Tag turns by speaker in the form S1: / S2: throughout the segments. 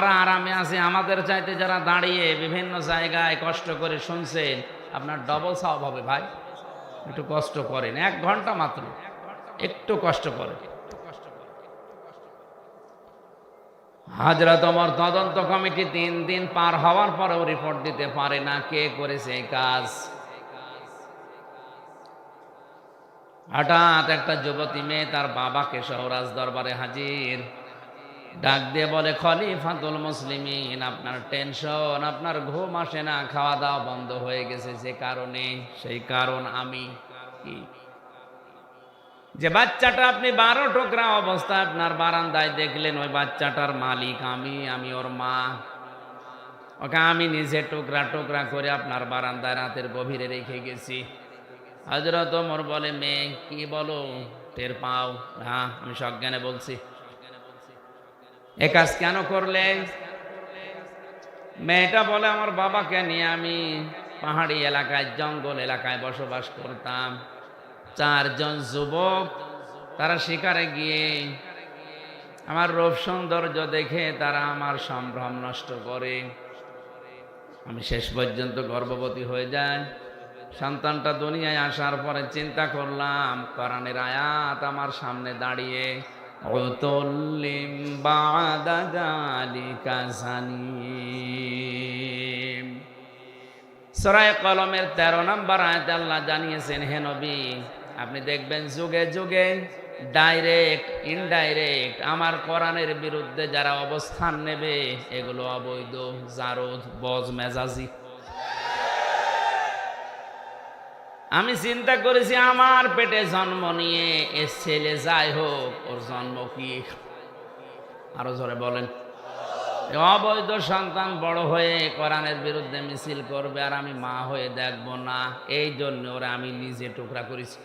S1: যারা আরামে আছে, আমাদের চাইতে যারা দাঁড়িয়ে বিভিন্ন জায়গায় কষ্ট করে শুনছেন, আপনার ডবল সাওয়াব হবে ভাই। একটু কষ্ট করেন, এক ঘণ্টা মাত্র। একটু কষ্ট করেন। হাজরা তোমার তদন্ত কমিটি তিন দিন পার হওয়ার পরেও রিপোর্ট দিতে পারে না কে করেছে এই কাজ। হঠাৎ একটা যুবতী মেয়ে তার বাবাকে সহরাজ দরবারে হাজির। ডাক দিয়ে বলে, খলিফাতুল মুসলিমিন, আপনার টেনশন, আপনার ঘুম আসে না খাওয়া দাওয়া বন্ধ হয়ে গেছে, যে কারণে, সেই কারণ আমি কি? যে বাচ্চাটা আপনি বারো টুকরা অবস্থায় আপনার বারান্দায় দেখলেন, ওই বাচ্চাটার মালিক আমি আমি ওর মা। ওকে আমি নিজে টুকরা টুকরা করে আপনার বারান্দায় রাতের গভীরে রেখে গেছি। হজরত ওমর বলে, মেয়ে, কি বলো? টের পাও? হ্যাঁ আমি সজ্ঞানে বলছি। এ কাজ কেন করলে? মেয়েটা বলে, আমার বাবাকে নিয়ে আমি পাহাড়ি এলাকায়, জঙ্গল এলাকায় বসবাস করতাম। চারজন যুবক, তারা শিকারে গিয়ে আমার রূপ সৌন্দর্য দেখে তারা আমার সম্ভ্রম নষ্ট করে। আমি শেষ পর্যন্ত গর্ভবতী হয়ে যাই। সন্তানটা দুনিয়ায় আসার পরে চিন্তা করলাম, কোরআনের আয়াত আমার সামনে দাঁড়িয়ে বাদা জালিকা জানিম সরাই কলমের তেরো নম্বর আয়াত আল্লাহ জানিয়েছেন, হে নবী, আপনি দেখবেন যুগে যুগে ডাইরেক্ট ইনডাইরেক্ট আমার কোরআনের বিরুদ্ধে যারা অবস্থান নেবে, এগুলো অবৈধ, জারদ, বজ, মেজাজি। আমি চিন্তা করেছি, আমার পেটে জন্ম নিয়ে এ ছেলে যাই হোক, ওর জন্ম কি? আরও জোরে বলেন। অবৈধ সন্তান বড় হয়ে কোরআনের বিরুদ্ধে মিছিল করবে আর আমি মা হয়ে দেখব না, এই জন্য ওরা আমি নিজে টুকরা করেছি।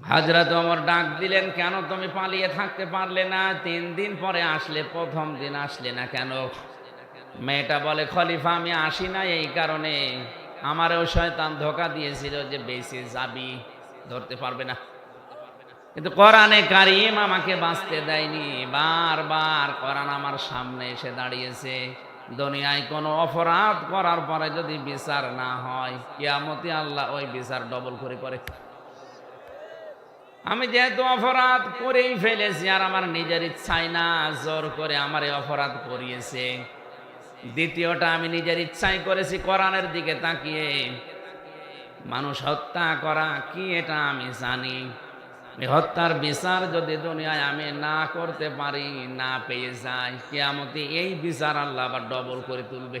S1: হাজরত আমার ডাক দিলেন, কেন তুমি পালিয়ে থাকতে পারলে না? তিন দিন পরে আসলে, প্রথম দিন আসলে না কেন? মেয়েটা বলে, খলিফা, আমি আসি না এই কারণে। আমারও শয়তান ধোকা দিয়েছিল যে বেশি যাবি, ধরতে পারবে না। কিন্তু কোরআনে কারিম আমাকে বাঁচতে দেয়নি। বারবার কোরআন আমার সামনে এসে দাঁড়িয়েছে। দুনিয়ায় কোনো অপরাধ করার পরে যদি বিচার না হয়, কিয়ামতি আল্লাহ ওই বিচার ডবল করে করে। আমি যেহেতু অপরাধ করেই ফেলেছি আর আমার নিজের ইচ্ছাই না, জোর করে আমার এই অপরাধ করিয়েছে। দ্বিতীয়টা আমি নিজের ইচ্ছাই করেছি কোরআনের দিকে তাকিয়ে। মানুষ হত্যা করা, কি এটা আমি জানি? হত্যার বিচার যদি দুনিয়ায় আমি না করতে পারি, না পেয়ে যাই, কেয়ামতে এই বিচার আল্লাহ আবার ডবল করে তুলবে।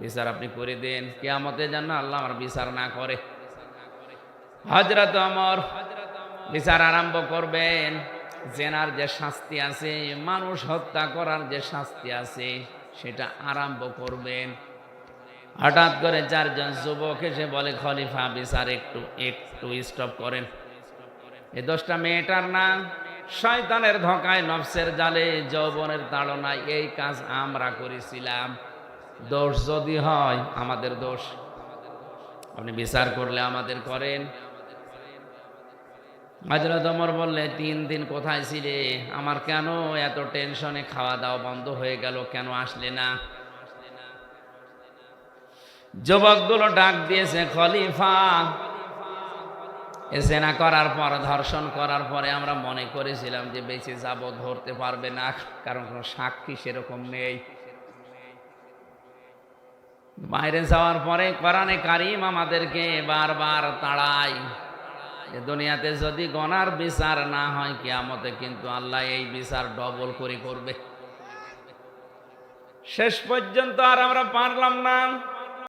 S1: বিচার আপনি করে দেন, কেয়ামতে যেন আল্লাহ আমার বিচার না করে। হজরত অমর বিচার আরম্ভ করবেন। জেনার যে শাস্তি আছে, মানুষ হত্যা করার যে শাস্তি আছে সেটা আরম্ভ করবেন। হঠাৎ করে চারজন যুবক এসে বলে, খলিফা বিচার একটু একটু স্টপ করেন। এই দোষটা মেয়েটার না শয়তানের ধোকায়, নফসের জালে, যৌবনের তাড়নায়, এই কাজ আমরা করেছিলাম। দোষ যদি হয় আমাদের দোষ। আপনি বিচার করলে আমাদের করেন। হজরত অমর বললে, তিন দিন কোথায় ছিলে? আমার কেন এত টেনশনে খাওয়া দাওয়া বন্ধ হয়ে গেল? কেন আসলে না? যুবকগুলো ডাক দিয়েছে, খলিফা এসে না করার পর, ধর্ষণ করার পরে আমরা মনে করেছিলাম যে বেঁচে যাব, ধরতে পারবে না, কারণ কোনো সাক্ষী সেরকম নেই। বাইরে যাওয়ার পরে কোরআনে কারিম আমাদেরকে বারবার তাড়ায়। দুনিয়াতে যদি গনার বিচার না হয়, কিয়ামতে কিন্তু আল্লাহ এই বিচার ডবল করে করবে। শেষ পর্যন্ত আর আমরা পারলাম না।